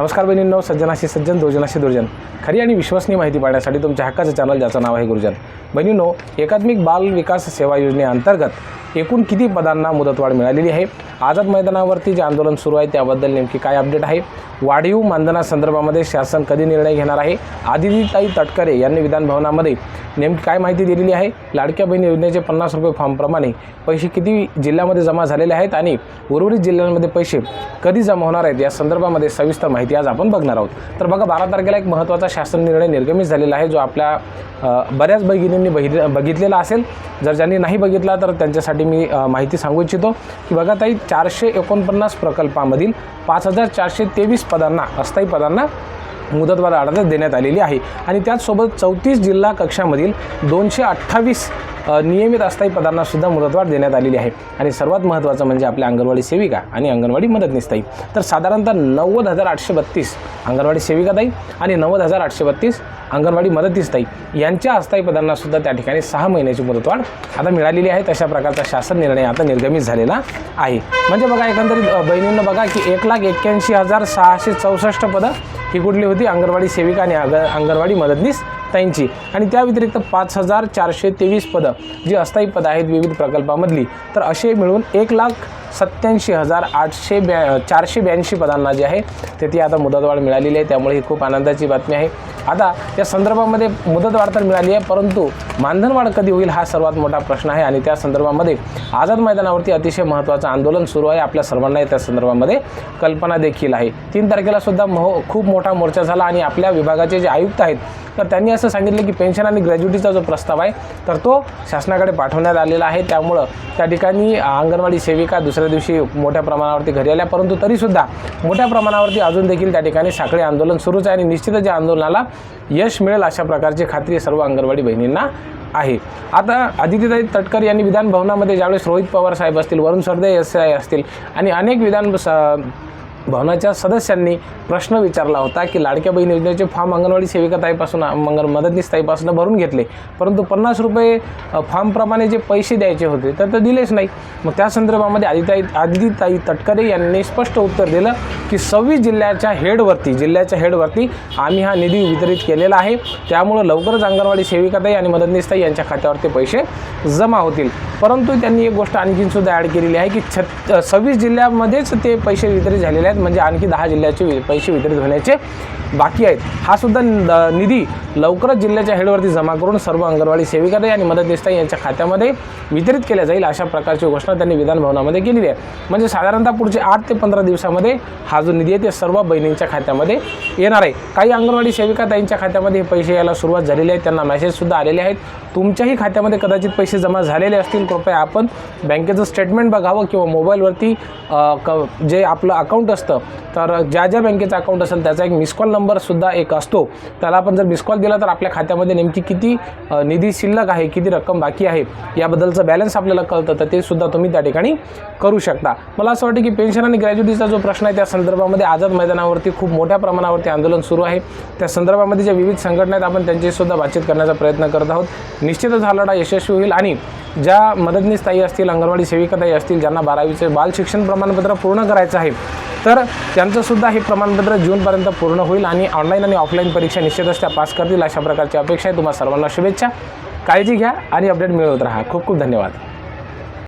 नमस्कार बहिणींनो सज्जनाशी सज्जन दुर्जनाशी दुर्जन. खरी आणि विश्वसनीय माहिती पाहण्यासाठी तुमच्या हक्काचं चॅनल ज्याचं नाव आहे गुरुजन. बहिणींनो एकात्मिक बाल विकास सेवा योजनेअंतर्गत एकूण किती पदांना मुदतवाढ मिळालेली आहे? आझाद मैदानावरती जे आंदोलन सुरू आहे त्याबद्दल नेमकी काय अपडेट आहे? वाढीव मानधनासंदर्भामध्ये शासन कधी निर्णय घेणार आहे? आदितीताई तटकरे यांनी विधानभवनामध्ये नेमकी काय माहिती दिलेली आहे? लाडक्या बहीण योजनेचे पन्नास रुपये फॉर्मप्रमाणे पैसे किती जिल्ह्यामध्ये जमा झालेले आहेत आणि उर्वरित जिल्ह्यांमध्ये पैसे कधी जमा होणार आहेत? या संदर्भामध्ये सविस्तर माहिती आज आपण बघणार आहोत. तर बघा बारा तारखेला एक महत्त्वाचा शासन निर्णय निर्गमित झालेला आहे जो आपल्या बऱ्याच भगिनींनी बघित बघितलेला असेल. जर ज्यांनी नाही बघितला तर त्यांच्यासाठी मी माहिती सांगू इच्छितो. की बघा ताई चारशे एकोणपन्नास प्रकल्पामधील पाच हजार चारशे तेवीस पदांना अस्थायी पदांना मुदतवाढ आढावा देण्यात आलेली आहे. आणि त्याचसोबत चौतीस जिल्हा कक्षामधील दोनशे अठ्ठावीस नियमित अस्थायी पदांना सुद्धा मुदतवाढ देण्यात आलेली आहे. आणि सर्वात महत्त्वाचं म्हणजे आपल्या अंगणवाडी सेविका आणि अंगणवाडी मदतनीस ताई. तर साधारणतः नव्वद हजार आठशे बत्तीस अंगणवाडी सेविका ताई आणि नव्वद हजार आठशे बत्तीस अंगणवाडी मदतीसताई यांच्या अस्थायी पदांना सुद्धा त्या ठिकाणी सहा महिन्याची मुदतवाढ आता मिळालेली आहे. तशा प्रकारचा शासन निर्णय आता निर्गमित झालेला आहे. म्हणजे बघा एकंदरीत बहिणींना बघा की एक लाख एक्क्याऐंशी हजार सहाशे चौसष्ट पदं ही कुठली होती? अंगणवाडी सेविका आणि अंग अंगणवाडी मदतनीस ताईंची आणि त्या व्यतिरिक्त पाच हजार चारशे तेवीस पदं जी अस्थायी पदं आहेत विविध प्रकल्पामधली. तर असे मिळून एक लाख सत्याऐंशी हजार आठशे ब्या चारशे ब्याऐंशी पदांना जे आहे ते ती आता मुदतवाढ मिळालेली आहे. त्यामुळे ही खूप आनंदाची बातमी आहे. आता या संदर्भामध्ये मुदतवाढ तर मिळाली आहे परंतु मानधनवाढ कधी होईल हा सर्वात मोठा प्रश्न आहे. आणि त्या संदर्भामध्ये आझाद मैदानावरती अतिशय महत्त्वाचं आंदोलन सुरू आहे. आपल्या सर्वांनाही त्या संदर्भामध्ये कल्पना देखील आहे. तीन तारखेला सुद्धा महो खूप मोठा मोर्चा झाला आणि आपल्या विभागाचे जे आयुक्त आहेत तर त्यांनी असं सांगितलं की पेन्शन आणि ग्रॅज्युटीचा जो प्रस्ताव आहे तर तो शासनाकडे पाठवण्यात आलेला आहे. त्यामुळं त्या ठिकाणी अंगणवाडी सेविका दुसऱ्या दिवशी मोठ्या प्रमाणावरती घरी आल्या परंतु तरीसुद्धा मोठ्या प्रमाणावरती अजून देखील त्या ठिकाणी साखळी आंदोलन सुरूच आहे आणि निश्चितच या आंदोलनाला यश मिळेल अशा प्रकारची खात्री सर्व अंगणवाडी बहिणींना आहे. आता आदित्यताई तटकर यांनी विधान भवनामध्ये ज्यावेळेस रोहित पवार साहेब असतील वरुण सरदे एस आय असतील आणि अनेक विधान स- भवनाच्या सदस्यांनी प्रश्न विचारला होता की लाडक्या बहीण योजनेचे फॉर्म अंगणवाडी सेविका ताईपासून मंगल मदतनीस ताईपासून भरून घेतले. परंतु पन्नास रुपये फॉर्मप्रमाणे जे पैसे द्यायचे होते तर ते दिलेच नाही. मग त्या संदर्भामध्ये आदिताई आदिताई तटकरे यांनी स्पष्ट उत्तर दिलं की सव्वीस जिल्ह्याच्या हेडवरती जिल्ह्याच्या हेडवरती आम्ही हा निधी वितरित केलेला आहे. त्यामुळं लवकरच अंगणवाडी सेविकाताई आणि मदतनीस ताई यांच्या खात्यावरती पैसे जमा होतील. परंतु त्यांनी एक गोष्ट आणखीनसुद्धा ॲड केलेली आहे की छत्त सव्वीस जिल्ह्यामध्येच ते पैसे वितरित झालेले आहेत. म्हणजे आणखी दहा जिल्ह्याचे पैसे वितरित होण्याचे बाकी आहेत. हा सुद्धा निधी लवकरच जिल्ह्याच्या हेडवरती जमा करून सर्व अंगणवाडी सेविकाताई आणि मदत ताई यांच्या खात्यामध्ये वितरित केल्या जाईल अशा प्रकारची घोषणा त्यांनी विधानभवनामध्ये केलेली आहे. म्हणजे साधारणतः पुढचे आठ ते पंधरा दिवसामध्ये हा जो निधी आहे ते सर्व बहिणींच्या खात्यामध्ये येणार आहे. काही अंगणवाडी सेविका त्यांच्या खात्यामध्ये हे पैसे यायला सुरुवात झालेली आहे त्यांना मेसेजसुद्धा आलेले आहेत. तुमच्याही खात्यामध्ये कदाचित पैसे जमा झालेले असतील कृपया आपण बँकेचं स्टेटमेंट बघावं किंवा मोबाईलवरती क जे आपलं अकाउंट असतं तर ज्या ज्या बँकेचं अकाउंट असेल त्याचा एक मिस कॉल नंबरसुद्धा एक असतो. त्याला आपण जर मिस कॉल दिला तर आपल्या खात्यामध्ये नेमकी किती निधी शिल्लक आहे किती रक्कम बाकी आहे याबद्दलचं बॅलन्स आपल्याला कळतं. तर ते सुद्धा तुम्ही त्या ठिकाणी करू शकता. मला असं वाटतं की पेन्शन आणि ग्रॅज्युटीचा जो प्रश्न आहे त्या संदर्भामध्ये आझाद मैदानावरती खूप मोठ्या प्रमाणावरती आंदोलन सुरू आहे. त्या संदर्भामध्ये ज्या विविध संघटना आहेत आपण त्यांच्याशीसुद्धा बातचीत करण्याचा प्रयत्न करत आहोत. निश्चितच हा लढा यशस्वी होईल आणि ज्या मदतनीस ताई असतील अंगणवाडी सेविकाताई असतील ज्यांना बारावीचे बाल शिक्षण प्रमाणपत्र पूर्ण करायचं आहे तर तर त्यांचंसुद्धा हे प्रमाणपत्र जूनपर्यंत पूर्ण होईल आणि ऑनलाईन आणि ऑफलाईन परीक्षा निश्चितच त्या पास करतील अशा प्रकारची अपेक्षा आहे तुम्हाला सर्वांना. शुभेच्छा. काळजी घ्या आणि अपडेट मिळवत राहा. खूप खूप धन्यवाद.